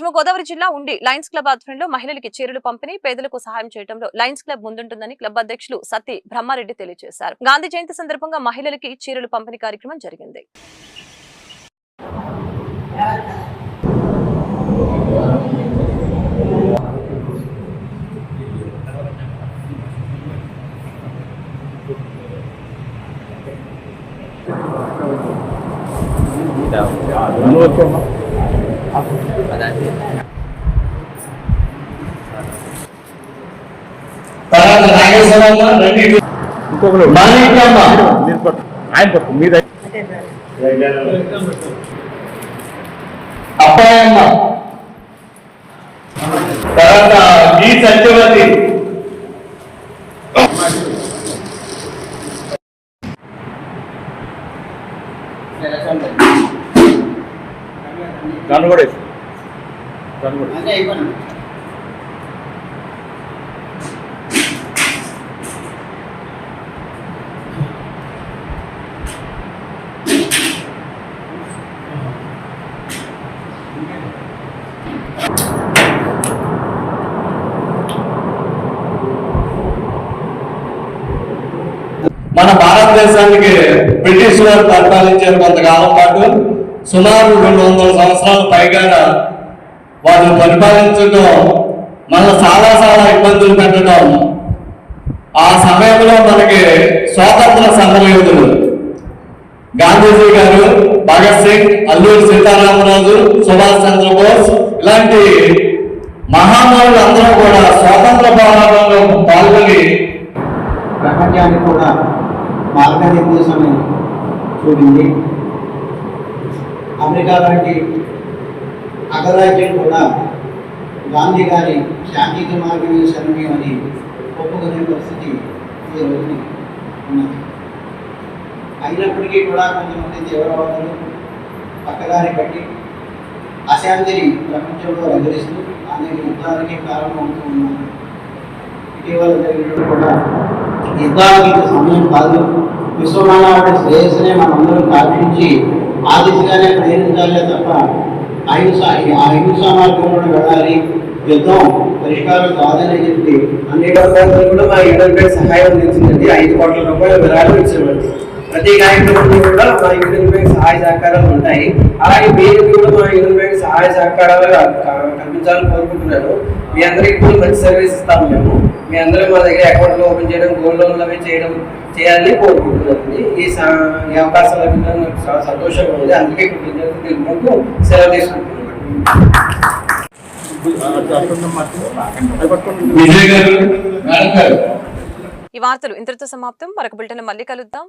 పశ్చిమ గోదావరి జిల్లా ఉండి లయన్స్ క్లబ్ ఆధ్వర్యంలో మహిళలకి చీరలు పంపిణీ పేదలకు సహాయం చేయడంలో లయన్స్ క్లబ్ ముందుంటుందని క్లబ్ అధ్యక్షులు సత్తి బ్రహ్మారెడ్డి తెలియజేశారు. గాంధీ జయంతి సందర్భంగా మహిళలకి చీరలు పంపిణీ కార్యక్రమం జరిగింది. తర్వాత నాగేశ్వరమ్మ రండి ఇంకొకరు మాణిక్యమ్మ మీరు పట్టు. ఆయన పట్టు మీద అప్పాయమ్మ తర్వాత జి సత్యవతి నన్ను కూడా వేసి నన్ను కూడా మన భారతదేశానికి బ్రిటిష్ వారు పరిపాలించారు కొంతకాలం పాటు సుమారు రెండు వందల సంవత్సరాల పైగా వాళ్ళు పరిపాలించడం మన చాలా చాలా ఇబ్బందులు పెట్టడం ఆ సమయంలో మనకి స్వాతంత్ర సమరయోధులు గాంధీజీ గారు భగత్ సింగ్ అల్లూరి సీతారామరాజు సుభాష్ చంద్రబోస్ ఇలాంటి మహానుభావులు అందరూ కూడా స్వాతంత్ర పోరాటంలో పాల్గొని ప్రపంచానికి కూడా మార్గనిర్దేశం చూపింది. అమెరికా లాంటి అగ్రరాజ్యం కూడా గాంధీ గారి శాంతికి మార్గమే శరణ్యం అని ఒప్పుకునే పరిస్థితి ఈ రోజున ఉన్నది. అయినప్పటికీ కూడా కొంతమంది తీవ్రవాదులు పక్కదారి పట్టి అశాంతిని ప్రపంచంలో రగిలిస్తూ అనేక యుద్ధాలకి కారణమవుతూ ఉన్నారు. ఇటీవల జరిగినట్టు కూడా యుద్ధాలకు సమయం కాదు విశ్వమానవాడి శ్రేయస్సునే మనందరం కాపించి ఆ దిశగానే ప్రయత్నించాలే తప్ప అహింస ఆ హింస మార్గంలో వెళ్ళాలి. యుద్ధం పరిష్కారం కాదని చెప్పి అన్ని కూడా మా యూనియన్ సహాయం అందించిందండి. ఐదు కోట్ల రూపాయల విరాళం ఇచ్చేవాళ్ళు. ప్రతి కార్యక్రమంలో కూడా మా యూనియన్ బ్యాంక్ సహాయ సహకారాలు ఉంటాయి. అలాగే మీరు కూడా మా యూనియన్ బ్యాంక్ సహాయ సహకారాలు కల్పించాలని కోరుకుంటున్నాను. మీ అందరికీ కూడా మంచి సర్వీస్ ఇస్తాము మేము. మీ అందరూ మా దగ్గర అకౌంట్లు ఓపెన్ చేయడం గోల్డ్ లోన్లు అవి చేయడం చేయాలని కోరుకుంటున్నాను ఈ ఈ అవకాశం లభించడం చాలా సంతోషంగా ఉంది. అందుకే కృతజ్ఞతలు తెలుపుకుంటూ సెలవు తీసుకుంటున్నాను విజయ్ గారు. ఈ వార్తలు ఇంతటితో సమాప్తం. మరొక బులెటిన్ మళ్ళీ కలుద్దాం.